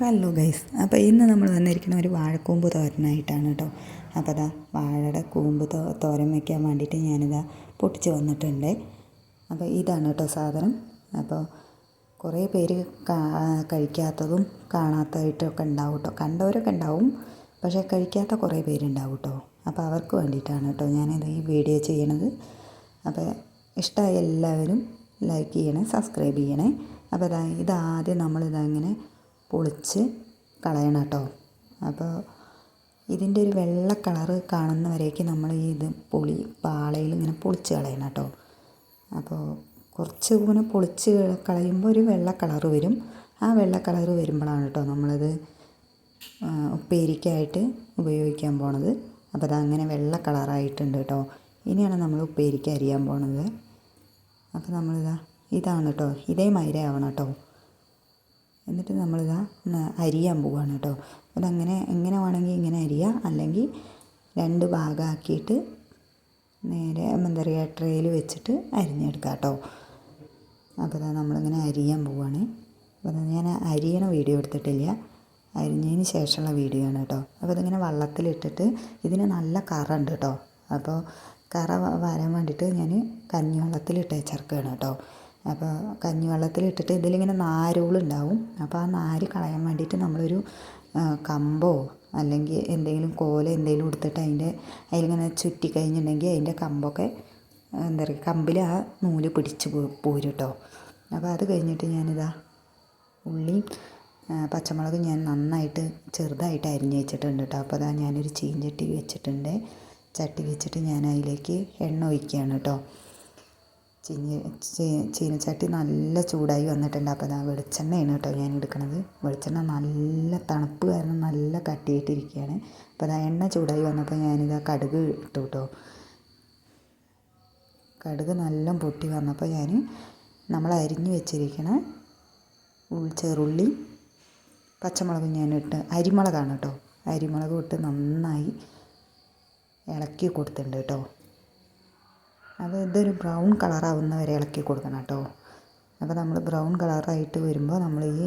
Hello guys. അപ്പോൾ ഇന്ന് നമ്മൾ വന്നിരിക്കുന്ന ഒരു വാഴക്കൂമ്പ് തോരനായിട്ടാണ് കേട്ടോ. അപ്പോൾ അതാ വാഴയുടെ കൂമ്പ് തോ തോരൻ വയ്ക്കാൻ വേണ്ടിയിട്ട് ഞാനിതാ പൊട്ടിച്ച് വന്നിട്ടുണ്ട്. അപ്പോൾ ഇതാണ് കേട്ടോ സാധനം. അപ്പോൾ കുറേ പേര് കഴിക്കാത്തതും കാണാത്തതായിട്ടൊക്കെ ഉണ്ടാവും കേട്ടോ. കണ്ടവരൊക്കെ ഉണ്ടാവും പക്ഷേ കഴിക്കാത്ത കുറേ പേരുണ്ടാവും കേട്ടോ. അപ്പോൾ അവർക്ക് വേണ്ടിയിട്ടാണ് കേട്ടോ ഞാനിത് ഈ വീഡിയോ ചെയ്യണത്. അപ്പോൾ ഇഷ്ടമായ എല്ലാവരും ലൈക്ക് ചെയ്യണേ സബ്സ്ക്രൈബ് ചെയ്യണേ. അപ്പോൾ ഇതാ ഇതാദ്യം നമ്മളിതാ ഇങ്ങനെ പൊളിച്ച് കളയണം കേട്ടോ. അപ്പോൾ ഇതിന്റെ ഒരു വെള്ള കളറ് കാണുന്നവരേക്ക് നമ്മൾ ഈ ഇത് പൊളി പാളയിൽ ഇങ്ങനെ പൊളിച്ച് കളയണം കേട്ടോ. അപ്പോൾ കുറച്ച് ഇങ്ങനെ പൊളിച്ച് കളയുമ്പോൾ ഒരു വെള്ള കളറ് വരും. ആ വെള്ള കളറ് വരുമ്പോഴാണ് കേട്ടോ നമ്മളത് ഉപ്പേരിക്കായിട്ട് ഉപയോഗിക്കാൻ പോണത്. അപ്പോൾ അതങ്ങനെ വെള്ള കളറായിട്ടുണ്ട് കേട്ടോ. ഇനിയാണ് നമ്മൾ ഉപ്പേരിക്ക അരിയാൻ പോണത്. അപ്പോൾ നമ്മളിതാ ഇതാണ് കേട്ടോ. ഇതേ മൈര ആവണം കേട്ടോ. എന്നിട്ട് നമ്മളിതാ അരിയാൻ പോവുകയാണ് കേട്ടോ. അതങ്ങനെ എങ്ങനെ വേണമെങ്കിൽ ഇങ്ങനെ അരിയാം. അല്ലെങ്കിൽ രണ്ട് ഭാഗമാക്കിയിട്ട് നേരെ എന്താ പറയുക ട്രേയിൽ വെച്ചിട്ട് അരിഞ്ഞെടുക്കാം കേട്ടോ. അപ്പോൾ ഇതാ നമ്മളിങ്ങനെ അരിയാൻ പോവുകയാണ് അപ്പോൾ ഞാൻ അരിയണ വീഡിയോ എടുത്തിട്ടില്ല. അരിഞ്ഞതിന് ശേഷമുള്ള വീഡിയോ ആണ് കേട്ടോ. അപ്പോൾ ഇതിങ്ങനെ വള്ളത്തിലിട്ടിട്ട് ഇതിന് നല്ല കറ ഉണ്ട് കേട്ടോ. അപ്പോൾ കറ വരാൻ വേണ്ടിയിട്ട് ഞാൻ കഞ്ഞിവെള്ളത്തിലിട്ട് ചേർക്കുകയാണ് കേട്ടോ. അപ്പോൾ കഞ്ഞി കഞ്ഞിവെള്ളത്തിലിട്ടിട്ട് ഇതിലിങ്ങനെ നാരുകളുണ്ടാവും. അപ്പോൾ ആ നാര് കളയാൻ വേണ്ടിയിട്ട് നമ്മളൊരു കമ്പോ അല്ലെങ്കിൽ എന്തെങ്കിലും കോല എന്തെങ്കിലും എടുത്തിട്ട് അതിന്റെ അതിലിങ്ങനെ ചുറ്റി കഴിഞ്ഞിട്ടുണ്ടെങ്കിൽ അതിന്റെ കമ്പൊക്കെ എന്താ പറയുക കമ്പിൽ ആ നൂൽ പിടിച്ച് പോരും കേട്ടോ അപ്പോൾ അത് കഴിഞ്ഞിട്ട് ഞാനിതാ ഉള്ളിയും പച്ചമുളക് ഞാൻ നന്നായിട്ട് ചെറുതായിട്ട് അരിഞ്ഞ് വെച്ചിട്ടുണ്ട് കേട്ടോ അപ്പോൾ അതാ ഞാനൊരു ചീഞ്ചട്ടി വെച്ചിട്ടുണ്ട്. ചട്ടി വെച്ചിട്ട് ഞാൻ അതിലേക്ക് എണ്ണ ഒഴിക്കുകയാണ് കേട്ടോ ചീനി ചീനച്ചട്ടി നല്ല ചൂടായി വന്നിട്ടുണ്ട്. അപ്പോൾ ഞാൻ വെളിച്ചെണ്ണയാണ് കേട്ടോ ഞാൻ എടുക്കുന്നത് വെളിച്ചെണ്ണ നല്ല തണുപ്പ് കാരണം നല്ല കട്ടിയിട്ടിരിക്കുകയാണ്. അപ്പോൾ അതാ എണ്ണ ചൂടായി വന്നപ്പോൾ ഞാനിതാ കടുക് ഇട്ടു കേട്ടോ. കടുക് നല്ല പൊട്ടി വന്നപ്പോൾ ഞാൻ നമ്മൾ അരിഞ്ഞു വെച്ചിരിക്കണ ചെറുള്ളി പച്ചമുളക് ഞാൻ ഇട്ട് അരിമുളകാണ് കേട്ടോ. അരിമുളക് ഇട്ട് നന്നായി ഇളക്കി കൊടുത്തിട്ടുണ്ട് കേട്ടോ. അത് ഇതൊരു ബ്രൗൺ കളറാവുന്ന വരെ ഇളക്കി കൊടുക്കണം കേട്ടോ. അപ്പോൾ നമ്മൾ ബ്രൗൺ കളറായിട്ട് വരുമ്പോൾ നമ്മൾ ഈ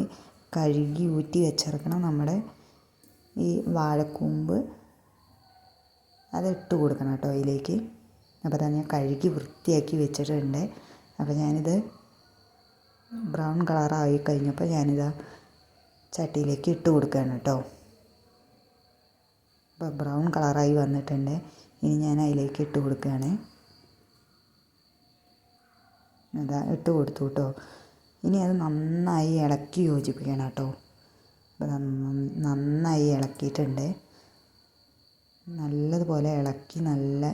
കഴുകി ഊറ്റി വെച്ചിറക്കണം നമ്മുടെ ഈ വാഴക്കൂമ്പ്. അത് ഇട്ട് കൊടുക്കണം കേട്ടോ അതിലേക്ക്. അപ്പോൾ തന്നെ ഞാൻ കഴുകി വൃത്തിയാക്കി വെച്ചിട്ടുണ്ട്. അപ്പോൾ ഞാനിത് ബ്രൗൺ കളറായി കഴിഞ്ഞപ്പോൾ ഞാനിതാ ചട്ടിയിലേക്ക് ഇട്ട് കൊടുക്കുകയാണ് കേട്ടോ. അപ്പോൾ ബ്രൗൺ കളറായി വന്നിട്ടുണ്ട്. ഇനി ഞാൻ അതിലേക്ക് ഇട്ട് കൊടുക്കുകയാണ്. അതാ ഇട്ട് കൊടുത്തു കേട്ടോ. ഇനി അത് നന്നായി ഇളക്കി യോജിപ്പിക്കണം കേട്ടോ. നന്നായി ഇളക്കിയിട്ടുണ്ട്. നല്ലതുപോലെ ഇളക്കി നല്ല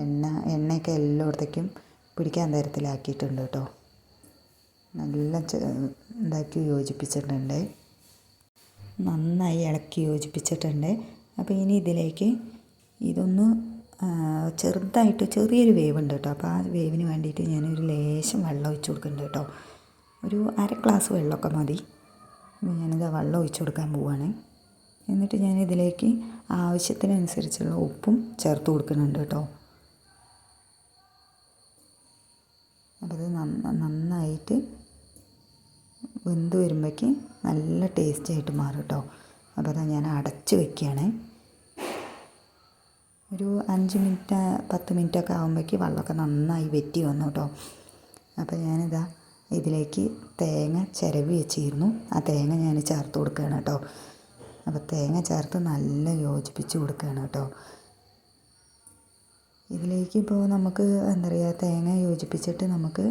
എണ്ണ എണ്ണയൊക്കെ എല്ലായിടത്തേക്കും പിടിക്കാൻ തരത്തിലാക്കിയിട്ടുണ്ട് കേട്ടോ. നല്ല ഇതാക്കി യോജിപ്പിച്ചിട്ടുണ്ട്. നന്നായി ഇളക്കി യോജിപ്പിച്ചിട്ടുണ്ട്. അപ്പോൾ ഇനി ഇതിലേക്ക് ഇതൊന്ന് ചെറുതായിട്ട് ചെറിയൊരു ഉണ്ട് കേട്ടോ. അപ്പോൾ ആ വേവിന് വേണ്ടിയിട്ട് ഞാനൊരു ലേശം വെള്ളം ഒഴിച്ച് കൊടുക്കുന്നുണ്ട് കേട്ടോ. ഒരു അര ഗ്ലാസ് വെള്ളമൊക്കെ മതി. ഞാനിത് വെള്ളം ഒഴിച്ച് കൊടുക്കാൻ പോവുകയാണ് എന്നിട്ട് ഞാൻ ഇതിലേക്ക് ആവശ്യത്തിനനുസരിച്ചുള്ള ഉപ്പും ചേർത്ത് കൊടുക്കുന്നുണ്ട് കേട്ടോ. അപ്പോൾ അത് നന്നായിട്ട് വെന്ത് വരുമ്പോഴേക്ക് നല്ല ടേസ്റ്റായിട്ട് മാറും കേട്ടോ. അപ്പോൾ അത് ഞാൻ അടച്ച് വെക്കുകയാണ് ഒരു അഞ്ച് മിനിറ്റ് പത്ത് മിനിറ്റൊക്കെ ആകുമ്പോഴേക്ക് വെള്ളമൊക്കെ നന്നായി വെറ്റി വന്നു കേട്ടോ. അപ്പോൾ ഞാനിതാ ഇതിലേക്ക് തേങ്ങ ചിരവി വെച്ചിരുന്നു. ആ തേങ്ങ ഞാൻ ചേർത്ത് കൊടുക്കുകയാണ് കേട്ടോ. അപ്പോൾ തേങ്ങ ചേർത്ത് നല്ല യോജിപ്പിച്ച് കൊടുക്കുകയാണ് കേട്ടോ. ഇതിലേക്ക് ഇപ്പോൾ നമുക്ക് എന്താ പറയുക തേങ്ങ യോജിപ്പിച്ചിട്ട് നമുക്ക്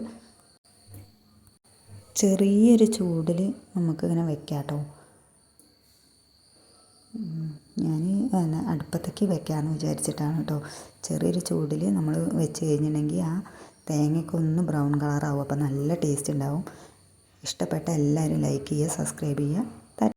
ചെറിയൊരു ചൂടിൽ നമുക്കിങ്ങനെ വെക്കാം കേട്ടോ. ഞാൻ അടുപ്പത്തേക്ക് വെക്കാമെന്ന് വിചാരിച്ചിട്ടാണ് കേട്ടോ ചെറിയൊരു ചൂടിൽ നമ്മൾ വെച്ച് കഴിഞ്ഞിട്ടുണ്ടെങ്കിൽ ആ തേങ്ങയ്ക്ക് ഒന്ന് ബ്രൗൺ കളറാവും. അപ്പോൾ നല്ല ടേസ്റ്റ് ഉണ്ടാവും. ഇഷ്ടപ്പെട്ട എല്ലാവരും ലൈക്ക് ചെയ്യുക സബ്സ്ക്രൈബ് ചെയ്യുക.